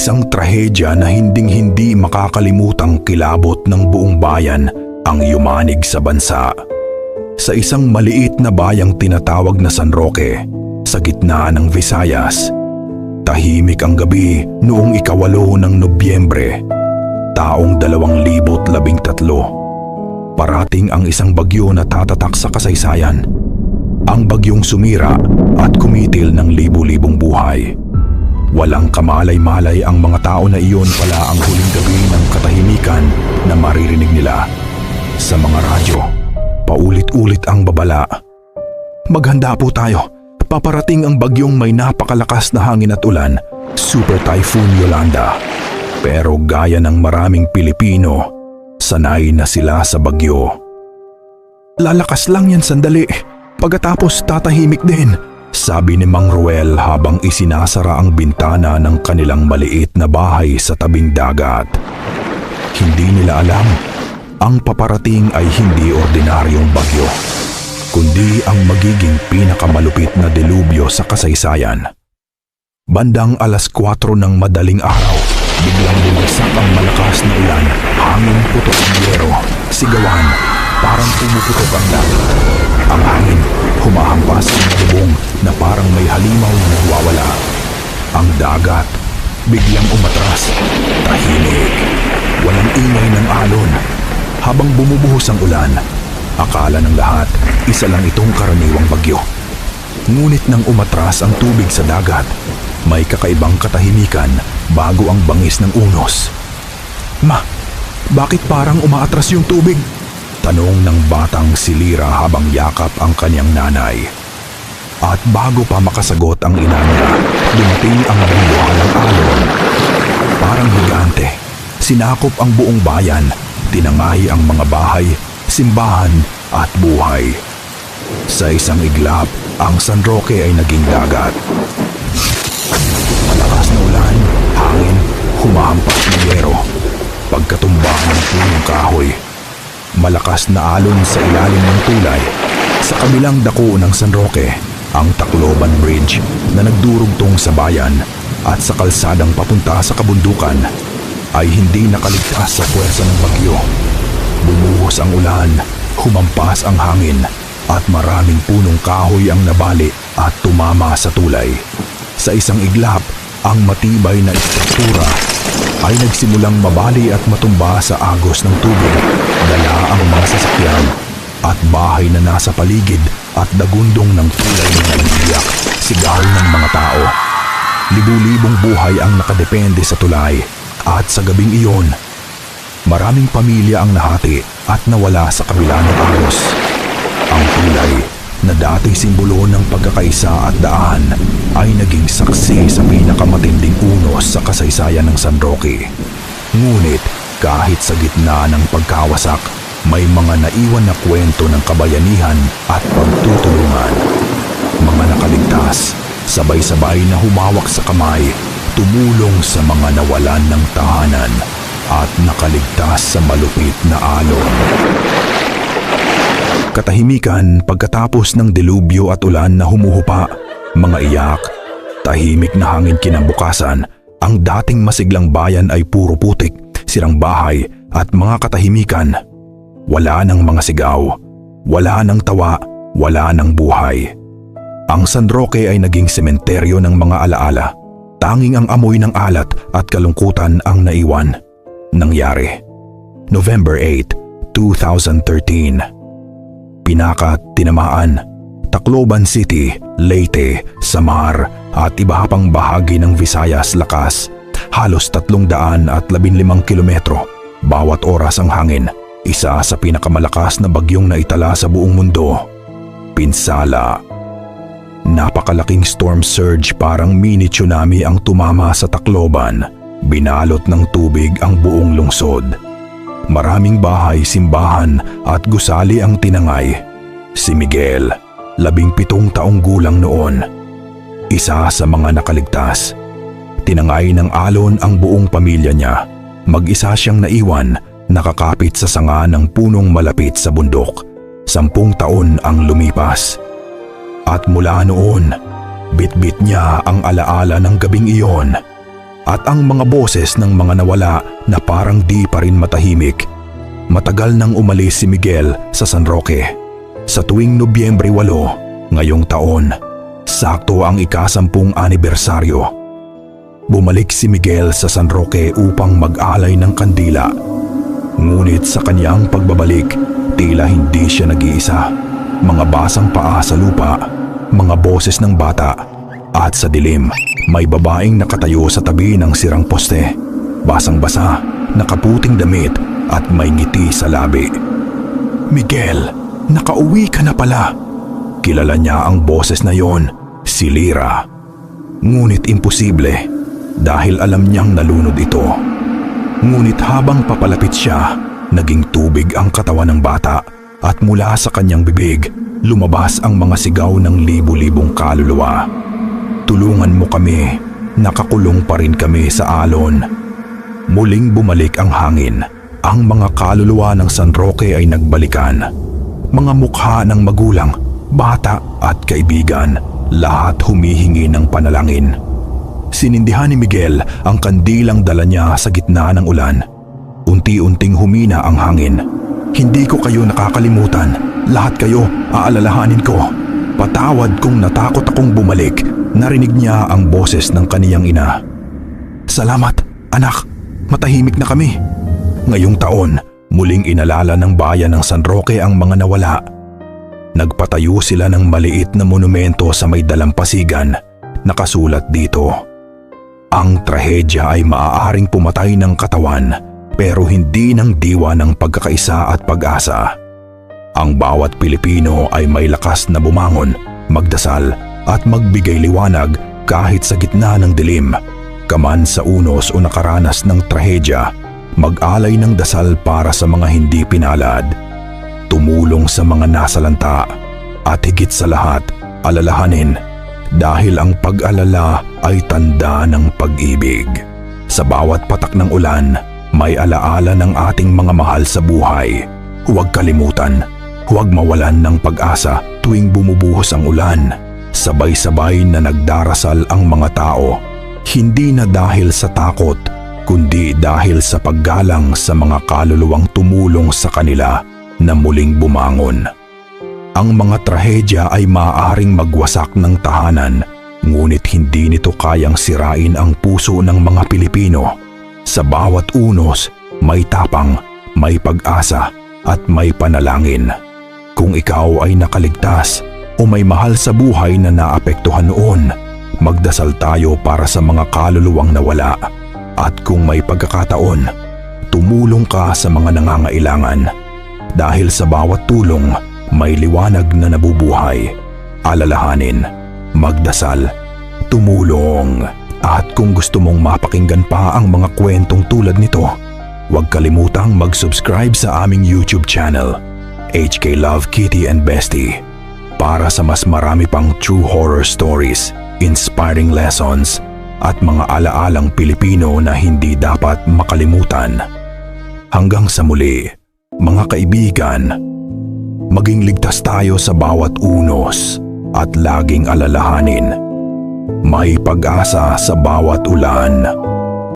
Isang trahedya na hinding-hindi makakalimutang kilabot ng buong bayan ang yumanig sa bansa. Sa isang maliit na bayang tinatawag na San Roque, sa gitna ng Visayas, tahimik ang gabi noong ikawalo ng Nobyembre, taong 2013. Parating ang isang bagyo na tatatak sa kasaysayan. Ang bagyong sumira at kumitil ng libu-libong buhay. Walang kamalay-malay ang mga tao na iyon pala ang huling gabi ng katahimikan na maririnig nila. Sa mga radyo, paulit-ulit ang babala. Maghanda po tayo. Paparating ang bagyong may napakalakas na hangin at ulan, Super Typhoon Yolanda. Pero gaya ng maraming Pilipino, sanay na sila sa bagyo. Lalakas lang yan sandali. Pagkatapos tatahimik din. Sabi ni Mang Ruel habang isinasara ang bintana ng kanilang maliit na bahay sa tabing dagat. Hindi nila alam, ang paparating ay hindi ordinaryong bagyo, kundi ang magiging pinakamalupit na delubyo sa kasaysayan. Bandang alas 4 ng madaling araw, biglang bumagsak ang malakas na ulan, hangin putok ang yero, sigawan, parang pumuputok ang langit. Ang hangin, humahampas sa mga bubong na parang may halimaw na nagwawala. Ang dagat, biglang umatras, tahimik, walang ingay ng alon. Habang bumubuhos ang ulan, akala ng lahat, isa lang itong karaniwang bagyo. Ngunit nang umatras ang tubig sa dagat, may kakaibang katahimikan bago ang bangis ng unos. Ma, bakit parang umaatras yung tubig? Tanong ng batang si Lira habang yakap ang kanyang nanay. At bago pa makasagot ang ina niya, dumating ang bumbuhalang alon. Parang higante, sinakop ang buong bayan, tinangahi ang mga bahay, simbahan at buhay. Sa isang iglap, ang San Roque ay naging dagat. Malakas na ulan, hangin, humahampas na yero. Pagkatumba ng punong kahoy, malakas na alon sa ilalim ng tulay. Sa kabilang dako ng San Roque, ang Tacloban Bridge na nagdurugtong sa bayan at sa kalsadang papunta sa kabundukan ay hindi nakaligtas sa puwersa ng bagyo. Bumuhos ang ulan, humampas ang hangin at maraming punong kahoy ang nabali at tumama sa tulay. Sa isang iglap, ang matibay na istruktura ay nagsimulang mabali at matumba sa agos ng tubig. Dala ang mga sasakyan at bahay na nasa paligid at dagundong ng tulay ng naiiyak, sigaw ng mga tao. Libu-libong buhay ang nakadepende sa tulay at sa gabing iyon, maraming pamilya ang nahati at nawala sa kabila ng agos. Ang tulay na dati simbolo ng pagkakaisa at daan ay naging saksi sa pinakamatinding unos sa kasaysayan ng San Roque. Ngunit kahit sa gitna ng pagkawasak, may mga naiwan na kwento ng kabayanihan at pagtutulungan. Mga nakaligtas, sabay-sabay na humawak sa kamay, tumulong sa mga nawalan ng tahanan at nakaligtas sa malupit na alon. Katahimikan pagkatapos ng delubyo at ulan na humuhupa, mga iyak, tahimik na hangin kinabukasan, ang dating masiglang bayan ay puro putik, sirang bahay at mga katahimikan. Wala ng mga sigaw, wala ng tawa, wala ng buhay. Ang San Roque ay naging sementeryo ng mga alaala. Tanging ang amoy ng alat at kalungkutan ang naiwan. Nangyari. November 8, 2013. Pinakat, Tinamaan, Tacloban City, Leyte, Samar at iba pang bahagi ng Visayas lakas. Halos tatlong daan at labinlimang kilometro. Bawat oras ang hangin. Isa sa pinakamalakas na bagyong naitala sa buong mundo. Pinsala. Napakalaking storm surge parang mini tsunami ang tumama sa Tacloban. Binalot ng tubig ang buong lungsod. Maraming bahay, simbahan at gusali ang tinangay. Si Miguel, labing pitong taong gulang noon. Isa sa mga nakaligtas. Tinangay ng alon ang buong pamilya niya. Mag-isa siyang naiwan, nakakapit sa sanga ng punong malapit sa bundok. Sampung taon ang lumipas. At mula noon, bitbit niya ang alaala ng gabing iyon. at ang mga boses ng mga nawala na parang di pa rin matahimik. Matagal nang umalis si Miguel sa San Roque. Sa tuwing Nobyembre 8, ngayong taon, sakto ang ikasampung anibersaryo. Bumalik si Miguel sa San Roque upang mag-alay ng kandila. Ngunit sa kanyang pagbabalik, tila hindi siya nag-iisa. Mga basang paa sa lupa, mga boses ng bata, at sa dilim, may babaeng nakatayo sa tabi ng sirang poste. Basang-basa, nakaputing damit at may ngiti sa labi. Miguel, nakauwi ka na pala. Kilala niya ang boses na yon, si Lira. Ngunit imposible dahil alam niyang nalunod ito. Ngunit habang papalapit siya, naging tubig ang katawan ng bata at mula sa kanyang bibig, lumabas ang mga sigaw ng libu-libong kaluluwa. Tulungan mo kami, nakakulong pa rin kami sa alon. Muling bumalik ang hangin. Ang mga kaluluwa ng San Roque ay nagbalikan. Mga mukha ng magulang, bata at kaibigan, lahat humihingi ng panalangin. Sinindihan ni Miguel ang kandilang dala niya sa gitna ng ulan. Unti-unting humina ang hangin. Hindi ko kayo nakakalimutan. Lahat kayo aalalahanin ko. Patawad kung natakot akong bumalik. Narinig niya ang boses ng kaniyang ina. Salamat, anak. Matahimik na kami. Ngayong taon, muling inalala ng bayan ng San Roque ang mga nawala. Nagpatayo sila ng maliit na monumento sa may dalampasigan. Nakasulat dito. Ang trahedya ay maaaring pumatay ng katawan pero hindi ng diwa ng pagkakaisa at pag-asa. Ang bawat Pilipino ay may lakas na bumangon, magdasal at magbigay liwanag kahit sa gitna ng dilim. Kaman sa unos o nakaranas ng trahedya, mag-alay ng dasal para sa mga hindi pinalad. Tumulong sa mga nasalanta at higit sa lahat, alalahanin dahil ang pag-alala ay tanda ng pag-ibig. Sa bawat patak ng ulan, may alaala ng ating mga mahal sa buhay. Huwag kalimutan, huwag mawalan ng pag-asa tuwing bumubuhos ang ulan. Sabay-sabay na nagdarasal ang mga tao, hindi na dahil sa takot, kundi dahil sa paggalang sa mga kaluluwang tumulong sa kanila na muling bumangon. Ang mga trahedya ay maaaring magwasak ng tahanan, ngunit hindi nito kayang sirain ang puso ng mga Pilipino. Sa bawat unos, may tapang, may pag-asa at may panalangin. Kung ikaw ay nakaligtas o may mahal sa buhay na naapektuhan noon, magdasal tayo para sa mga kaluluwang nawala. At kung may pagkakataon, tumulong ka sa mga nangangailangan. Dahil sa bawat tulong, may liwanag na nabubuhay. Alalahanin, magdasal, tumulong. At kung gusto mong mapakinggan pa ang mga kwentong tulad nito, huwag kalimutang mag-subscribe sa aming YouTube channel, HK Love Kitty and Bestie, para sa mas marami pang true horror stories, inspiring lessons, at mga alaalang Pilipino na hindi dapat makalimutan. Hanggang sa muli, mga kaibigan, maging ligtas tayo sa bawat unos at laging alalahanin may pag-asa sa bawat ulan.